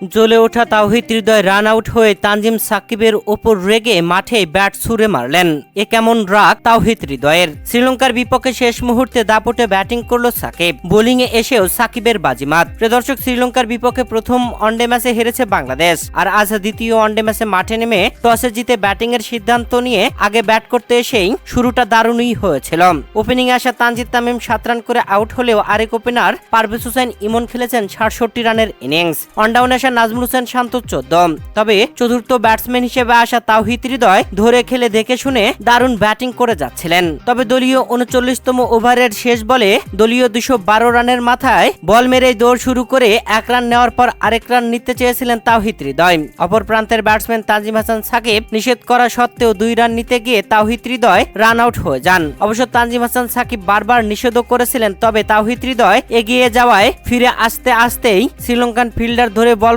জ্বলে ওঠা Towhid Hridoy run out হয়ে তানজিম সাকিবের ওপর রেগে মাঠে ব্যাট ছুড়ে মারলেন। এ কেমন রাগ তাওহিদ হৃদয়ের? শ্রীলঙ্কার বিপক্ষে শেষ মুহূর্তে দাপটে ব্যাটিং করল সাকিব। বোলিং এ এসেও সাকিবের বাজিমাত। প্রদর্শক শ্রীলঙ্কার বিপক্ষে প্রথম ওয়ানডে ম্যাচে হেরেছে বাংলাদেশ। আর আজ দ্বিতীয় ওয়ানডে ম্যাচে মাঠে নেমে টসে জিতে ব্যাটিং এর সিদ্ধান্ত নিয়ে আগে ব্যাট করতে এসেই শুরুটা দারুণই হয়েছিল। ওপেনিং আসা তানজিদ তামিম সাত রান করে আউট হলেও আরেক ওপেনার পারভেজ হোসেন ইমন খেলেছেন সাতষট্টি রানের ইনিংস। অনডাউন আসা নাজমুল হোসেন শান্ত চোদ্দ তবে চতুর্থ ব্যাটসম্যান হিসেবে আসা তাওহিদ হৃদয় ধরে খেলে দেখে শুনে দারুণ ব্যাটিং করে যাচ্ছিলেন। তবে দলীয় উনচল্লিশতম ওভারের শেষ বলে দলীয় দুশো রানের মাথায় বল মেরে দৌড় শুরু করে এক রান নেওয়ার পর আরেক রান নিতে চেয়েছিলেন তাওহিদ হৃদয়। অপর প্রান্তের ব্যাটসম্যান তানজিম হাসান সাকিব নিষেধ করা সত্ত্বেও দুই রান নিতে গিয়ে তাওহিদ হৃদয় রান আউট হয়ে যান। অবশ্য তানজিম হাসান সাকিব বারবার নিষেধও করেছিলেন, তবে তাওহিদ হৃদয় এগিয়ে যাওয়ায় ফিরে আসতে আসতেই শ্রীলঙ্কান ফিল্ডার ধরে বল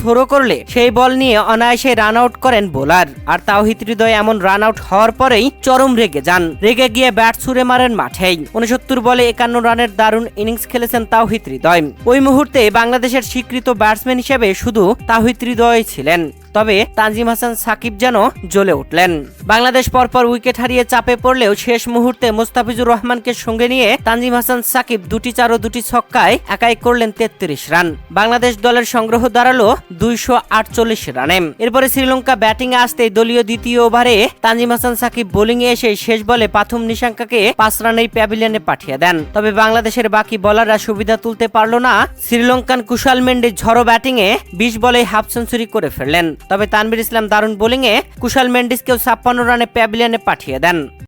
থ্রো করলে সেই বল নিয়ে অনায়াসে রান আউট করেন বোলার। আর তাওহিদ হৃদয় এমন রান আউট হওয়ার পরেই চরম রেগে যান। রেগে গিয়ে ব্যাট ছুড়ে মারেন মাঠেই। উনসত্তর বলে একান্ন রানের দারুণ ইনিংস খেলেছেন তাওহিদ হৃদয়। ওই মুহূর্তে বাংলাদেশের স্বীকৃত ব্যাটসম্যান হিসেবে শুধু তাওহিদ হৃদয় ছিলেন। তবে তানজিম হাসান সাকিব যেন জ্বলে উঠলেন। বাংলাদেশ পরপর উইকেট হারিয়ে চাপে পড়লেও শেষ মুহূর্তে মুস্তাফিজুর রহমানকে সঙ্গে নিয়ে তানজিম হাসান সাকিব দুটি চার ও দুটি ছক্কায় একাই করলেন তেত্রিশ রান। বাংলাদেশ দলের সংগ্রহ দাঁড়াল দুইশো আটচল্লিশ রানে। এরপরে শ্রীলঙ্কা ব্যাটিংয়ে আসতেই দলীয় দ্বিতীয় ওভারে তানজিম হাসান সাকিব বোলিংয়ে এসে শেষ বলে পাথুম নিশাঙ্কাকে পাঁচ রানেই প্যাভিলিয়নে পাঠিয়ে দেন। তবে বাংলাদেশের বাকি বলাররা সুবিধা তুলতে পারল না। শ্রীলঙ্কান কুশাল মেন্ডিস ঝড়ো ব্যাটিংয়ে বিশ বলে হাফ সেঞ্চুরি করে ফেললেন। তবে তানভীর ইসলাম দারুণ বোলিংয়ে কুশাল মেন্ডিসকেও ছাপ্পান্ন রানে প্যাভিলিয়নে পাঠিয়ে দেন।